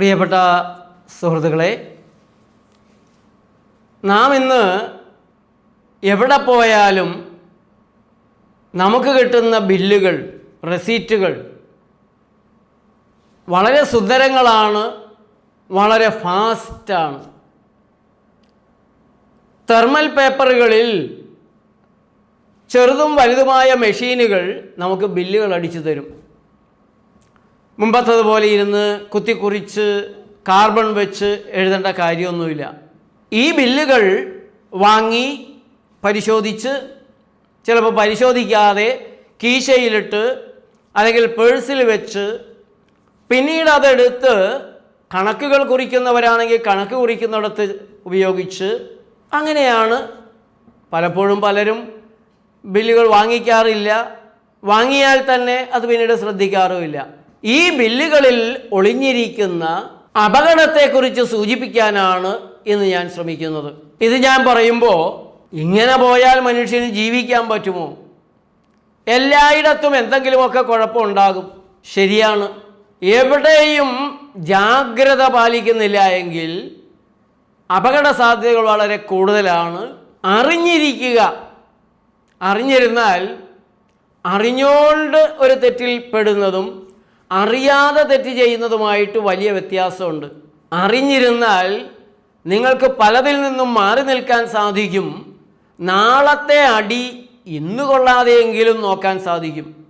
പ്രിയപ്പെട്ട സുഹൃത്തുക്കളെ നാം ഇന്ന് എവിടെ പോയാലും നമുക്ക് കിട്ടുന്ന ബില്ലുകൾ റെസീറ്റുകൾ വളരെ സുന്ദരങ്ങളാണ് വളരെ ഫാസ്റ്റാണ്. തെർമൽ പേപ്പറുകളിൽ ചെറുതും വലുതുമായ മെഷീനുകൾ നമുക്ക് ബില്ലുകൾ അടിച്ചു തരും. മുമ്പത്തതുപോലെ ഇരുന്ന് കുത്തിക്കുറിച്ച് കാർബൺ വെച്ച് എഴുതേണ്ട കാര്യമൊന്നുമില്ല. ഈ ബില്ലുകൾ വാങ്ങി പരിശോധിച്ച് ചിലപ്പോൾ പരിശോധിക്കാതെ കീശയിലിട്ട് അല്ലെങ്കിൽ പേഴ്സിൽ വെച്ച് പിന്നീട് അതെടുത്ത് കണക്കുകൾ കുറിക്കുന്നവരാണെങ്കിൽ കണക്ക് കുറിക്കുന്നിടത്ത് ഉപയോഗിച്ച് അങ്ങനെയാണ് പലപ്പോഴും പലരും ബില്ലുകൾ വാങ്ങിക്കാറില്ല. വാങ്ങിയാൽ തന്നെ അത് പിന്നീട് ശ്രദ്ധിക്കാറുമില്ല. ഈ ബില്ലുകളിൽ ഒളിഞ്ഞിരിക്കുന്ന അപകടത്തെക്കുറിച്ച് സൂചിപ്പിക്കാനാണ് ഇന്ന് ഞാൻ ശ്രമിക്കുന്നത്. ഇത് ഞാൻ പറയുമ്പോൾ ഇങ്ങനെ പോയാൽ മനുഷ്യന് ജീവിക്കാൻ പറ്റുമോ? എല്ലായിടത്തും എന്തെങ്കിലുമൊക്കെ കുഴപ്പമുണ്ടാകും. ശരിയാണ്. എവിടെയും ജാഗ്രത പാലിക്കുന്നില്ല എങ്കിൽ അപകട സാധ്യതകൾ വളരെ കൂടുതലാണ്. അറിഞ്ഞിരിക്കുക. അറിഞ്ഞിരുന്നാൽ അറിഞ്ഞോണ്ട് ഒരു തെറ്റിൽ പെടുന്നതും അറിയാതെ തെറ്റ് ചെയ്യുന്നതുമായിട്ട് വലിയ വ്യത്യാസമുണ്ട്. അറിഞ്ഞിരുന്നാൽ നിങ്ങൾക്ക് പലതിൽ നിന്നും മാറി നിൽക്കാൻ സാധിക്കും. നാളത്തെ അടി ഇന്ന് കൊള്ളാതെയെങ്കിലും നോക്കാൻ സാധിക്കും.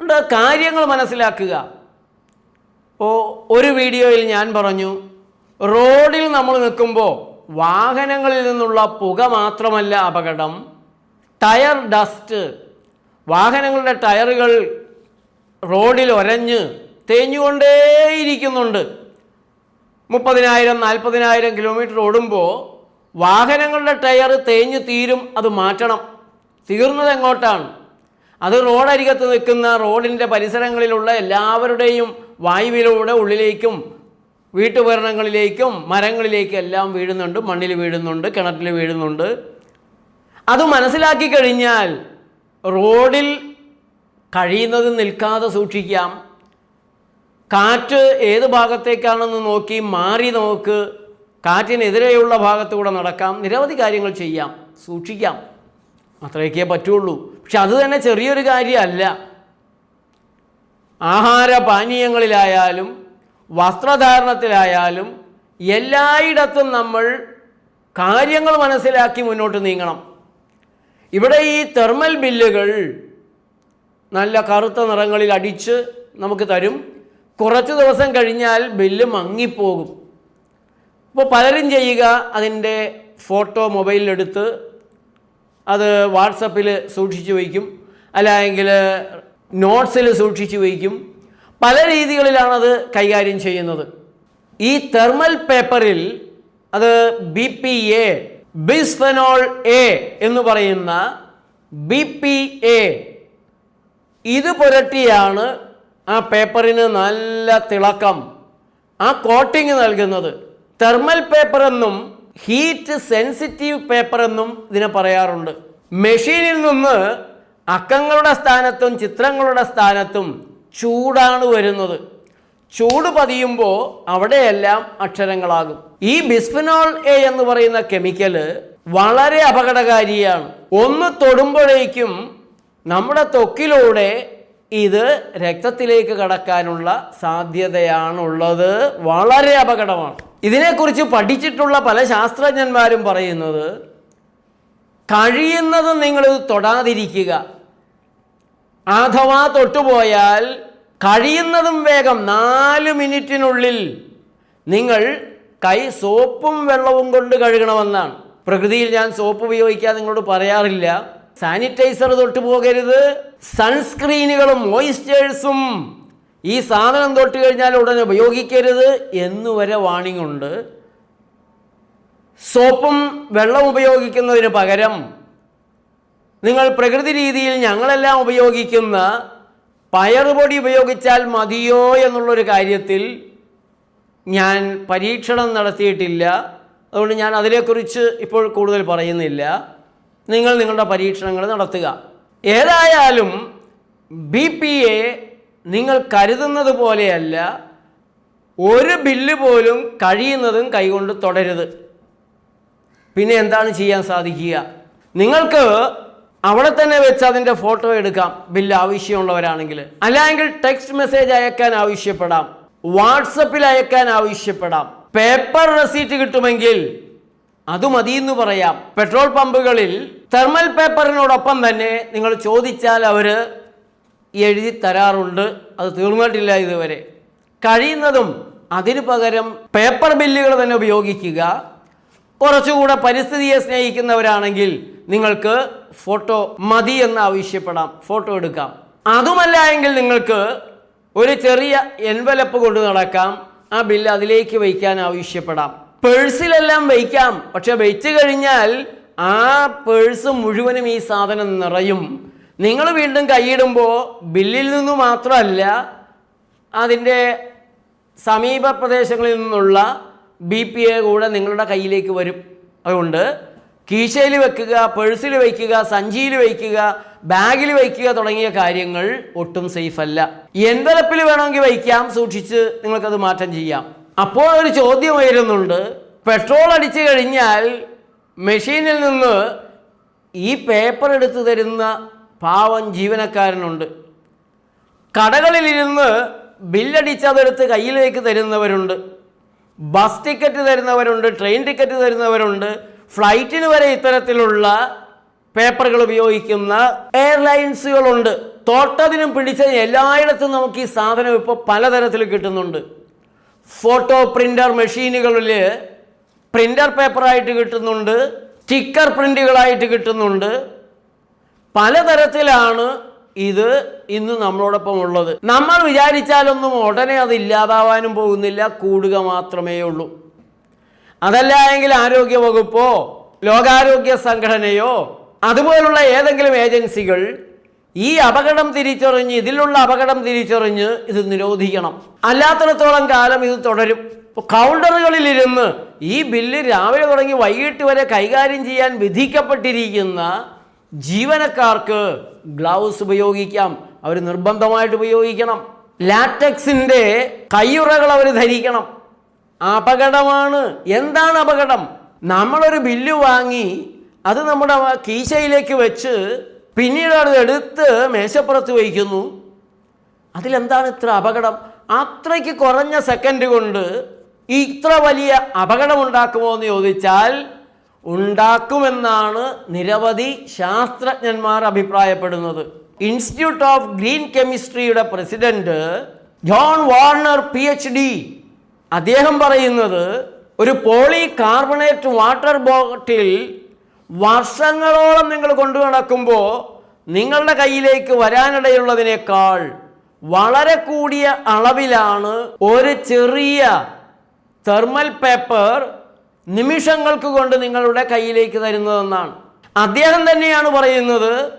ഉണ്ട് കാര്യങ്ങൾ മനസ്സിലാക്കുക. ഇപ്പോൾ ഒരു വീഡിയോയിൽ ഞാൻ പറഞ്ഞു റോഡിൽ നമ്മൾ നിൽക്കുമ്പോൾ വാഹനങ്ങളിൽ നിന്നുള്ള പുക മാത്രമല്ല അപകടം. ടയർ ഡസ്റ്റ് വാഹനങ്ങളുടെ ടയറുകൾ റോഡിൽ ഒരഞ്ഞ് തേഞ്ഞുകൊണ്ടേയിരിക്കുന്നുണ്ട്. മുപ്പതിനായിരം നാൽപ്പതിനായിരം കിലോമീറ്റർ ഓടുമ്പോൾ വാഹനങ്ങളുടെ ടയർ തേഞ്ഞു തീരും അത് മാറ്റണം. തീർന്നത് എങ്ങോട്ടാണ്? അത് റോഡരികത്ത് നിൽക്കുന്ന റോഡിന്റെ പരിസരങ്ങളിലുള്ള എല്ലാവരുടെയും വായുവിലൂടെ ഉള്ളിലേക്കും വീട്ടുപകരണങ്ങളിലേക്കും മരങ്ങളിലേക്കും എല്ലാം വീഴുന്നുണ്ട്. മണ്ണിൽ വീഴുന്നുണ്ട് കിണറ്റിൽ വീഴുന്നുണ്ട്. അത് മനസ്സിലാക്കി കഴിഞ്ഞാൽ റോഡിൽ കഴിയുന്നത് നിൽക്കാതെ സൂക്ഷിക്കാം. കാറ്റ് ഏത് ഭാഗത്തേക്കാണെന്ന് നോക്കി മാറി നോക്ക് കാറ്റിനെതിരെയുള്ള ഭാഗത്തൂടെ നടക്കാം. നിരവധി കാര്യങ്ങൾ ചെയ്യാം. സൂക്ഷിക്കാം. അത്രയൊക്കെ പറ്റുള്ളൂ. പക്ഷെ അത് തന്നെ ചെറിയൊരു കാര്യമല്ല. ആഹാര പാനീയങ്ങളിലായാലും വസ്ത്രധാരണത്തിലായാലും എല്ലായിടത്തും നമ്മൾ കാര്യങ്ങൾ മനസ്സിലാക്കി മുന്നോട്ട് നീങ്ങണം. ഇവിടെ ഈ തെർമൽ ബില്ലുകൾ നല്ല കറുത്ത നിറങ്ങളിൽ അടിച്ച് നമുക്ക് തരും. കുറച്ച് ദിവസം കഴിഞ്ഞാൽ ബില്ല് മങ്ങിപ്പോകും. ഇപ്പോൾ പലരും ചെയ്യുക അതിന്റെ ഫോട്ടോ മൊബൈലിലെടുത്ത് അത് വാട്സപ്പിൽ സൂക്ഷിച്ചു വയ്ക്കും. അല്ലെങ്കിൽ നോട്ട്സിൽ സൂക്ഷിച്ചു വയ്ക്കും. പല രീതികളിലാണത് കൈകാര്യം ചെയ്യുന്നത്. ഈ തെർമൽ പേപ്പറിൽ അത് B P A bisphenol A എന്ന് പറയുന്ന ബി പി എ ഇത് പുരട്ടിയാണ് ആ പേപ്പറിന് നല്ല തിളക്കം. ആ കോട്ടിങ് നൽകുന്നത്. തെർമൽ പേപ്പർ എന്നും ഹീറ്റ് സെൻസിറ്റീവ് പേപ്പർ എന്നും ഇതിനെ പറയാറുണ്ട്. മെഷീനിൽ നിന്ന് അക്കങ്ങളുടെ സ്ഥാനത്തും ചിത്രങ്ങളുടെ സ്ഥാനത്തും ചൂടാണ് വരുന്നത്. ചൂട് പതിയുമ്പോൾ അവിടെയെല്ലാം അക്ഷരങ്ങളാകും. ഈ ബിസ്ഫിനോൾ എ എന്ന് പറയുന്ന കെമിക്കൽ വളരെ അപകടകാരിയാണ്. ഒന്ന് തൊടുമ്പോഴേക്കും നമ്മുടെ ത്വക്കിലൂടെ ഇത് രക്തത്തിലേക്ക് കടക്കാനുള്ള സാധ്യതയാണുള്ളത്. വളരെ അപകടമാണ്. ഇതിനെക്കുറിച്ച് പഠിച്ചിട്ടുള്ള പല ശാസ്ത്രജ്ഞന്മാരും പറയുന്നത് കഴിയുന്നത് നിങ്ങൾ തൊടാതിരിക്കുക. അഥവാ തൊട്ടുപോയാൽ കഴിയുന്നതും വേഗം നാല് മിനിറ്റിനുള്ളിൽ നിങ്ങൾ കൈ സോപ്പും വെള്ളവും കൊണ്ട് കഴുകണമെന്നാണ്. പ്രകൃതിയിൽ ഞാൻ സോപ്പ് ഉപയോഗിക്കാൻ നിങ്ങളോട് പറയാറില്ല. സാനിറ്റൈസർ തൊട്ട് പോകരുത്. സൺസ്ക്രീനുകളും മോയിസ്ചേഴ്സും ഈ സാധനം തൊട്ട് കഴിഞ്ഞാൽ ഉടനെ ഉപയോഗിക്കരുത് എന്നുവരെ വാണിംഗ് ഉണ്ട്. സോപ്പും വെള്ളം ഉപയോഗിക്കുന്നതിന് പകരം നിങ്ങൾ പ്രകൃതി രീതിയിൽ ഞങ്ങളെല്ലാം ഉപയോഗിക്കുന്ന പയറുപൊടി ഉപയോഗിച്ചാൽ മതിയോ എന്നുള്ളൊരു കാര്യത്തിൽ ഞാൻ പരീക്ഷണം നടത്തിയിട്ടില്ല. അതുകൊണ്ട് ഞാൻ അതിനെക്കുറിച്ച് ഇപ്പോൾ കൂടുതൽ പറയുന്നില്ല. നിങ്ങൾ നിങ്ങളുടെ പരീക്ഷണങ്ങൾ നടത്തുക. ഏതായാലും ബി പി എ നിങ്ങൾ കരുതുന്നത് പോലെയല്ല ഒരു ബില്ല് പോലും കഴിയുന്നതും കൈകൊണ്ട് തുടരുത്. പിന്നെ എന്താണ് ചെയ്യാൻ സാധിക്കുക? നിങ്ങൾക്ക് അവിടെ തന്നെ വെച്ച് അതിന്റെ ഫോട്ടോ എടുക്കാം ബില്ല് ആവശ്യമുള്ളവരാണെങ്കിൽ. അല്ലെങ്കിൽ ടെക്സ്റ്റ് മെസ്സേജ് അയക്കാൻ ആവശ്യപ്പെടാം വാട്സപ്പിൽ അയക്കാൻ ആവശ്യപ്പെടാം. പേപ്പർ റെസീറ്റ് കിട്ടുമെങ്കിൽ അത് മതിയെന്ന് പറയാം. പെട്രോൾ പമ്പുകളിൽ തെർമൽ പേപ്പറിനോടൊപ്പം തന്നെ നിങ്ങൾ ചോദിച്ചാൽ അവർ എഴുതി തരാറുണ്ട്. അത് തീർന്നിട്ടില്ല ഇതുവരെ. കഴിയുന്നതും അതിനു പകരം പേപ്പർ ബില്ലുകൾ തന്നെ ഉപയോഗിക്കുക. കുറച്ചുകൂടെ പരിസ്ഥിതിയെ സ്നേഹിക്കുന്നവരാണെങ്കിൽ നിങ്ങൾക്ക് ഫോട്ടോ മതി എന്ന് ആവശ്യപ്പെടാം. ഫോട്ടോ എടുക്കാം. അതുമല്ല എങ്കിൽ നിങ്ങൾക്ക് ഒരു ചെറിയ എൻവലപ്പ് കൊണ്ട് നടക്കാം. ആ ബില്ല് അതിലേക്ക് വയ്ക്കാൻ ആവശ്യപ്പെടാം. പേഴ്സിലെല്ലാം വയ്ക്കാം. പക്ഷെ വെച്ച് കഴിഞ്ഞാൽ ആ പേഴ്സ് മുഴുവനും ഈ സാധനം നിറയും. നിങ്ങൾ വീണ്ടും കൈയിടുമ്പോൾ ബില്ലിൽ നിന്ന് മാത്രമല്ല അതിന്റെ സമീപ പ്രദേശങ്ങളിൽ നിന്നുള്ള ബി പി എ കൂടെ നിങ്ങളുടെ കയ്യിലേക്ക് വരും. അതുകൊണ്ട് കീശയിൽ വെക്കുക പേഴ്സിൽ വയ്ക്കുക സഞ്ചിയിൽ വയ്ക്കുക ബാഗിൽ വയ്ക്കുക തുടങ്ങിയ കാര്യങ്ങൾ ഒട്ടും സേഫ് അല്ല. എൻവലപ്പിൽ വേണമെങ്കിൽ വയ്ക്കാം സൂക്ഷിച്ച് നിങ്ങൾക്കത് മാറ്റം ചെയ്യാം. അപ്പോൾ ഒരു ചോദ്യം വരുന്നുണ്ട് പെട്രോൾ അടിച്ചു കഴിഞ്ഞാൽ മെഷീനിൽ നിന്ന് ഈ പേപ്പർ എടുത്തു തരുന്ന പാവം ജീവനക്കാരനുണ്ട്. കടകളിലിരുന്ന് ബില്ലടിച്ചതെടുത്ത് കയ്യിലേക്ക് തരുന്നവരുണ്ട്. ബസ് ടിക്കറ്റ് തരുന്നവരുണ്ട് ട്രെയിൻ ടിക്കറ്റ് തരുന്നവരുണ്ട്. ഫ്ലൈറ്റിന് വരെ ഇത്തരത്തിലുള്ള പേപ്പറുകൾ ഉപയോഗിക്കുന്ന എയർലൈൻസുകളുണ്ട് തോട്ടതിനും പിടിച്ചതിനും എല്ലായിടത്തും നമുക്ക് ഈ സാധനം ഇപ്പോൾ പലതരത്തിൽ കിട്ടുന്നുണ്ട്. ഫോട്ടോ പ്രിന്റർ മെഷീനുകളിൽ പ്രിന്റർ പേപ്പറായിട്ട് കിട്ടുന്നുണ്ട് സ്റ്റിക്കർ പ്രിന്റുകളായിട്ട് കിട്ടുന്നുണ്ട്. പലതരത്തിലാണ് ഇത് ഇന്ന് നമ്മളോടൊപ്പം ഉള്ളത്. നമ്മൾ വിചാരിച്ചാലൊന്നും ഉടനെ അത് ഇല്ലാതാവാനും പോകുന്നില്ല കൂടുക മാത്രമേ ഉള്ളൂ. അതല്ല എങ്കിൽ ആരോഗ്യ വകുപ്പോ ലോകാരോഗ്യ സംഘടനയോ അതുപോലുള്ള ഏതെങ്കിലും ഏജൻസികൾ ഈ അപകടം തിരിച്ചറിഞ്ഞ് ഇതിലുള്ള അപകടം തിരിച്ചറിഞ്ഞ് ഇത് നിരോധിക്കണം. അല്ലാത്തിടത്തോളം കാലം ഇത് തുടരും. കൗണ്ടറുകളിലിരുന്ന് ഈ ബില്ല് രാവിലെ തുടങ്ങി വൈകിട്ട് വരെ കൈകാര്യം ചെയ്യാൻ വിധിക്കപ്പെട്ടിരിക്കുന്ന ജീവനക്കാർക്ക് ഗ്ലൗസ് ഉപയോഗിക്കാം. അവർ നിർബന്ധമായിട്ട് ഉപയോഗിക്കണം. ലാറ്റക്സിന്റെ കയ്യുറകൾ അവർ ധരിക്കണം. അപകടമാണ്. എന്താണ് അപകടം? നമ്മളൊരു ബില്ല് വാങ്ങി അത് നമ്മുടെ കീശയിലേക്ക് വെച്ച് പിന്നീട് അത് എടുത്ത് മേശപ്പുറത്ത് വയ്ക്കുന്നു. അതിലെന്താണ് ഇത്ര അപകടം? അത്രയ്ക്ക് കുറഞ്ഞ സെക്കൻഡ് കൊണ്ട് ഇത്ര വലിയ അപകടം ഉണ്ടാക്കുമോ എന്ന് ചോദിച്ചാൽ ഉണ്ടാക്കുമെന്നാണ് നിരവധി ശാസ്ത്രജ്ഞന്മാർ അഭിപ്രായപ്പെടുന്നത്. Institute of green കെമിസ്ട്രിയുടെ president John Warner P H D അദ്ദേഹം പറയുന്നത് ഒരു പോളി കാർബണേറ്റ് വാട്ടർ ബോട്ടിൽ വർഷങ്ങളോളം നിങ്ങൾ കൊണ്ടു നടക്കുമ്പോൾ നിങ്ങളുടെ കയ്യിലേക്ക് വരാനിടയുള്ളതിനേക്കാൾ വളരെ കൂടിയ അളവിലാണ് ഒരു ചെറിയ തെർമൽ പേപ്പർ നിമിഷങ്ങൾക്ക് കൊണ്ട് നിങ്ങളുടെ കയ്യിലേക്ക് തരുന്നതെന്നാണ്. അദ്ദേഹം തന്നെയാണ് പറയുന്നത്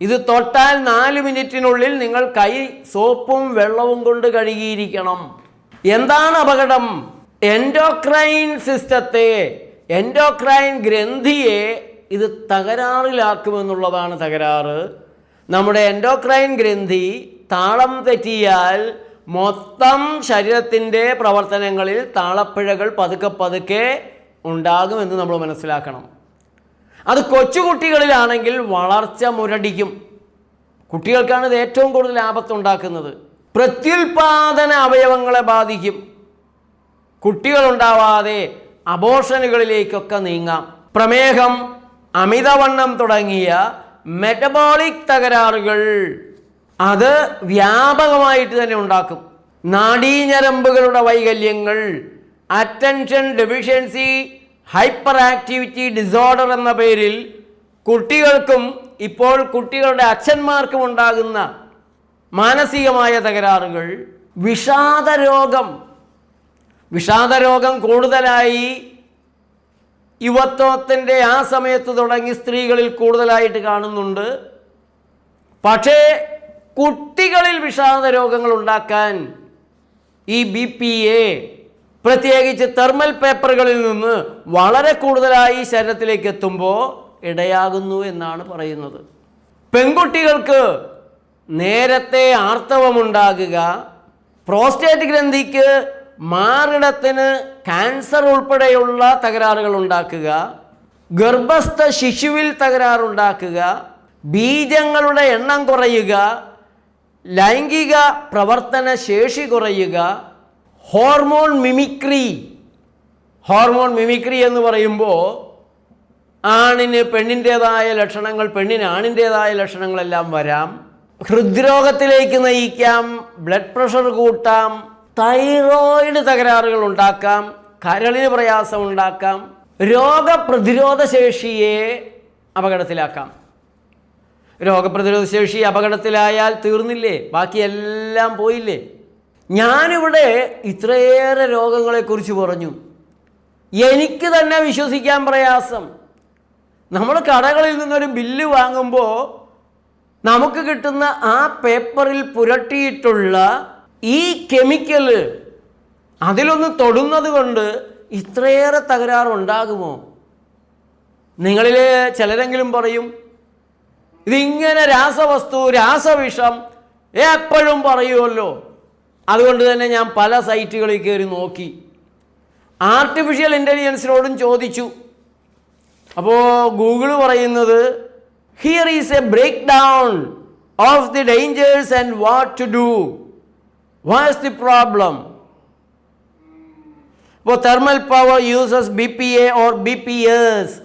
ഇത് തൊട്ടാൽ നാല് മിനിറ്റിനുള്ളിൽ നിങ്ങൾ കൈ സോപ്പും വെള്ളവും കൊണ്ട് കഴുകിയിരിക്കണം. എന്താണ് അപകടം? എൻഡോക്രൈൻ സിസ്റ്റത്തെ എൻഡോക്രൈൻ ഗ്രന്ഥിയെ ഇത് തകരാറിലാക്കുമെന്നുള്ളതാണ് തകരാറ്. നമ്മുടെ എൻഡോക്രൈൻ ഗ്രന്ഥി താളം തെറ്റിയാൽ മൊത്തം ശരീരത്തിന്റെ പ്രവർത്തനങ്ങളിൽ താളപ്പിഴകൾ പതുക്കെ പതുക്കെ ഉണ്ടാകുമെന്ന് നമ്മൾ മനസ്സിലാക്കണം. അത് കൊച്ചുകുട്ടികളിലാണെങ്കിൽ വളർച്ച മുരടിക്കും. കുട്ടികൾക്കാണ് ഇത് ഏറ്റവും കൂടുതൽ ആപത്തുണ്ടാക്കുന്നത് പ്രത്യുൽപാദന അവയവങ്ങളെ ബാധിക്കും. കുട്ടികളുണ്ടാവാതെ അബോഷനുകളിലേക്കൊക്കെ നീങ്ങാം. പ്രമേഹം അമിതവണ്ണം തുടങ്ങിയ മെറ്റബോളിക് തകരാറുകൾ അത് വ്യാപകമായിട്ട് തന്നെ ഉണ്ടാക്കും. നാഡീഞരമ്പുകളുടെ വൈകല്യങ്ങൾ attention deficiency hyper activity disorder എന്ന പേരിൽ കുട്ടികൾക്കും ഇപ്പോൾ കുട്ടികളുടെ അച്ഛന്മാർക്കും ഉണ്ടാകുന്ന മാനസികമായ തകരാറുകൾ വിഷാദരോഗം വിഷാദരോഗം കൂടുതലായി യുവത്വത്തിന്റെ ആ സമയത്ത് തുടങ്ങി സ്ത്രീകളിൽ കൂടുതലായിട്ട് കാണുന്നുണ്ട്. പക്ഷേ കുട്ടികളിൽ വിഷാദ രോഗങ്ങൾ ഉണ്ടാക്കാൻ ഈ ബി പി എ പ്രത്യേകിച്ച് തെർമൽ പേപ്പറുകളിൽ നിന്ന് വളരെ കൂടുതലായി ശരീരത്തിലേക്ക് എത്തുമ്പോൾ ഇടയാകുന്നു എന്നാണ് പറയുന്നത്. പെൺകുട്ടികൾക്ക് നേരത്തെ ആർത്തവമുണ്ടാകുക പ്രോസ്റ്റേറ്റ് ഗ്രന്ഥിക്ക് മാറിടത്തിന് ക്യാൻസർ ഉൾപ്പെടെയുള്ള തകരാറുകൾ ഉണ്ടാക്കുക ഗർഭസ്ഥ ശിശുവിൽ തകരാറുണ്ടാക്കുക ബീജങ്ങളുടെ എണ്ണം കുറയുക ലൈംഗിക പ്രവർത്തന ശേഷി കുറയുക ഹോർമോൺ മിമിക്രി ഹോർമോൺ മിമിക്രി എന്ന് പറയുമ്പോൾ ആണിന് പെണ്ണിന്റേതായ ലക്ഷണങ്ങൾ പെണ്ണിന് ആണിന്റേതായ ലക്ഷണങ്ങളെല്ലാം വരാം. ഹൃദ്രോഗത്തിലേക്ക് നയിക്കാം ബ്ലഡ് പ്രഷർ കൂട്ടാം തൈറോയിഡ് തകരാറുകൾ ഉണ്ടാക്കാം കരളിന് പ്രയാസം ഉണ്ടാക്കാം രോഗപ്രതിരോധ ശേഷിയെ അപകടത്തിലാക്കാം. രോഗപ്രതിരോധ ശേഷി അപകടത്തിലായാൽ തീർന്നില്ലേ? ബാക്കിയെല്ലാം പോയില്ലേ? ഞാനിവിടെ ഇത്രയേറെ രോഗങ്ങളെക്കുറിച്ച് പറഞ്ഞു. എനിക്ക് തന്നെ വിശ്വസിക്കാൻ പ്രയാസം. നമ്മൾ കടകളിൽ നിന്നൊരു ബില്ല് വാങ്ങുമ്പോൾ നമുക്ക് കിട്ടുന്ന ആ പേപ്പറിൽ പുരട്ടിയിട്ടുള്ള ഈ കെമിക്കൽ അതിലൊന്ന് തൊടുന്നത് കൊണ്ട് ഇത്രയേറെ തകരാറുണ്ടാകുമോ നിങ്ങളിൽ ചിലരെങ്കിലും പറയും ഇതിങ്ങനെ രാസവസ്തു രാസവിഷം എപ്പോഴും പറയുമല്ലോ അതുകൊണ്ട് തന്നെ ഞാൻ പല സൈറ്റുകളിൽ കയറി നോക്കി. ആർട്ടിഫിഷ്യൽ ഇന്റലിജൻസിനോടും ചോദിച്ചു. അപ്പോൾ ഗൂഗിൾ പറയുന്നത് here is a break down of the dangers and what to do what's the problem ഇപ്പോൾ thermal power uses B P A or B P S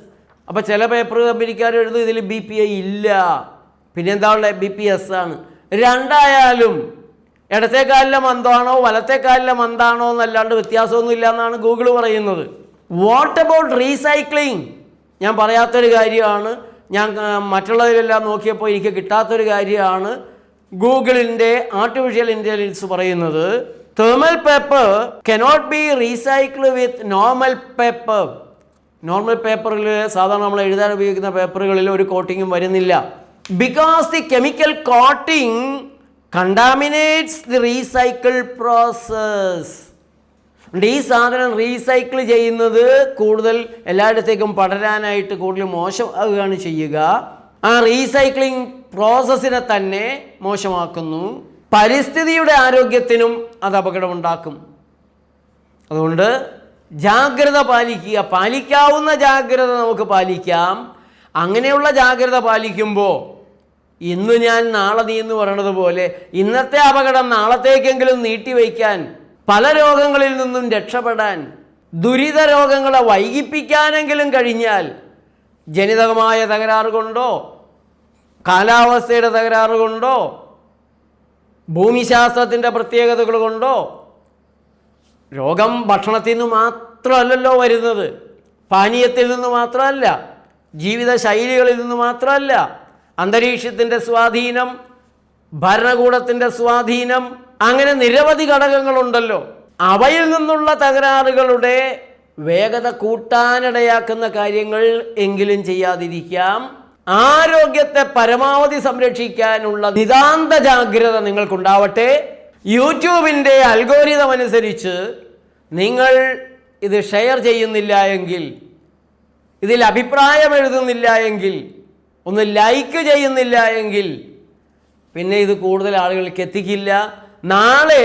അപ്പോൾ ചില പേപ്പർ കമ്പനിക്കാർ എഴുതും ഇതിൽ ബി പി എ ഇല്ല. പിന്നെ എന്താ ഉള്ളത് ബി പി എസ് ആണ്. രണ്ടായാലും ഇടത്തെ കാലിലെ മന്ദാണോ വലത്തെ കാലിലെ മന്ദാണോ എന്നല്ലാണ്ട് വ്യത്യാസമൊന്നും ഇല്ല എന്നാണ് ഗൂഗിൾ പറയുന്നത്. വാട്ട് അബൌട്ട് റീസൈക്ലിംഗ് ഞാൻ പറയാത്തൊരു കാര്യമാണ്. ഞാൻ മറ്റുള്ളതിലെല്ലാം നോക്കിയപ്പോൾ എനിക്ക് കിട്ടാത്തൊരു കാര്യമാണ്. ഗൂഗിളിന്റെ ആർട്ടിഫിഷ്യൽ ഇന്റലിജൻസ് പറയുന്നത് thermal paper cannot be recycle with normal paper normal പേപ്പറിൽ സാധാരണ നമ്മൾ എഴുതാൻ ഉപയോഗിക്കുന്ന പേപ്പറുകളിൽ ഒരു കോട്ടിങ്ങും വരുന്നില്ല. Because the chemical coating contaminates the recycle process ഈ സാധനം റീസൈക്കിൾ ചെയ്യുന്നത് കൂടുതൽ എല്ലായിടത്തേക്കും പടരാനായിട്ട് കൂടുതൽ മോശമാകുകയാണ് ചെയ്യുക. ആ റീസൈക്ലിംഗ് പ്രോസസ്സിനെ തന്നെ മോശമാക്കുന്നു. പരിസ്ഥിതിയുടെ ആരോഗ്യത്തിനും അത് അപകടമുണ്ടാക്കും. അതുകൊണ്ട് ജാഗ്രത പാലിക്കുക. പാലിക്കാവുന്ന ജാഗ്രത നമുക്ക് പാലിക്കാം. അങ്ങനെയുള്ള ജാഗ്രത പാലിക്കുമ്പോൾ ഇന്ന് ഞാൻ നാളെ നീ എന്ന് പറയണത് പോലെ ഇന്നത്തെ അപകടം നാളത്തേക്കെങ്കിലും നീട്ടിവയ്ക്കാൻ പല രോഗങ്ങളിൽ നിന്നും രക്ഷപ്പെടാൻ ദുരിത രോഗങ്ങളെ വൈകിപ്പിക്കാനെങ്കിലും കഴിഞ്ഞാൽ ജനിതകമായ തകരാറ് കൊണ്ടോ കാലാവസ്ഥയുടെ തകരാറ് കൊണ്ടോ? ഭൂമിശാസ്ത്രത്തിന്റെ പ്രത്യേകതകൾ കൊണ്ടോ? രോഗം ഭക്ഷണത്തിൽ നിന്ന് മാത്രമല്ലല്ലോ വരുന്നത്. പാനീയത്തിൽ നിന്ന് മാത്രമല്ല. ജീവിത ശൈലികളിൽ നിന്ന് മാത്രമല്ല. അന്തരീക്ഷത്തിന്റെ സ്വാധീനം ഭരണകൂടത്തിന്റെ സ്വാധീനം അങ്ങനെ നിരവധി ഘടകങ്ങളുണ്ടല്ലോ. അവയിൽ നിന്നുള്ള തകരാറുകളുടെ വേഗത കൂട്ടാനിടയാക്കുന്ന കാര്യങ്ങൾ എങ്കിലും ചെയ്യാതിരിക്കാം. ആരോഗ്യത്തെ പരമാവധി സംരക്ഷിക്കാനുള്ള നിതാന്ത ജാഗ്രത നിങ്ങൾക്കുണ്ടാവട്ടെ. യൂട്യൂബിന്റെ അൽഗോരിതം അനുസരിച്ച് നിങ്ങൾ ഇത് ഷെയർ ചെയ്യുന്നില്ല എങ്കിൽ ഇതിൽ അഭിപ്രായം എഴുതുന്നില്ല എങ്കിൽ ഒന്ന് ലൈക്ക് ചെയ്യുന്നില്ല എങ്കിൽ പിന്നെ ഇത് കൂടുതൽ ആളുകൾക്ക് എത്തിക്കില്ല. നാളെ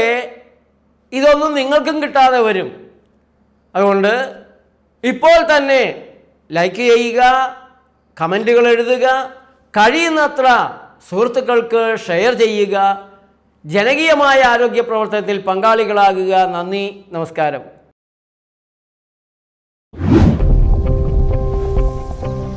ഇതൊന്നും നിങ്ങൾക്കും കിട്ടാതെ വരും. അതുകൊണ്ട് ഇപ്പോൾ തന്നെ ലൈക്ക് ചെയ്യുക കമന്റുകൾ എഴുതുക കഴിയുന്നത്ര സുഹൃത്തുക്കൾക്ക് ഷെയർ ചെയ്യുക ജനകീയമായ ആരോഗ്യ പ്രവർത്തനത്തിൽ പങ്കാളികളാകുക. നന്ദി നമസ്കാരം.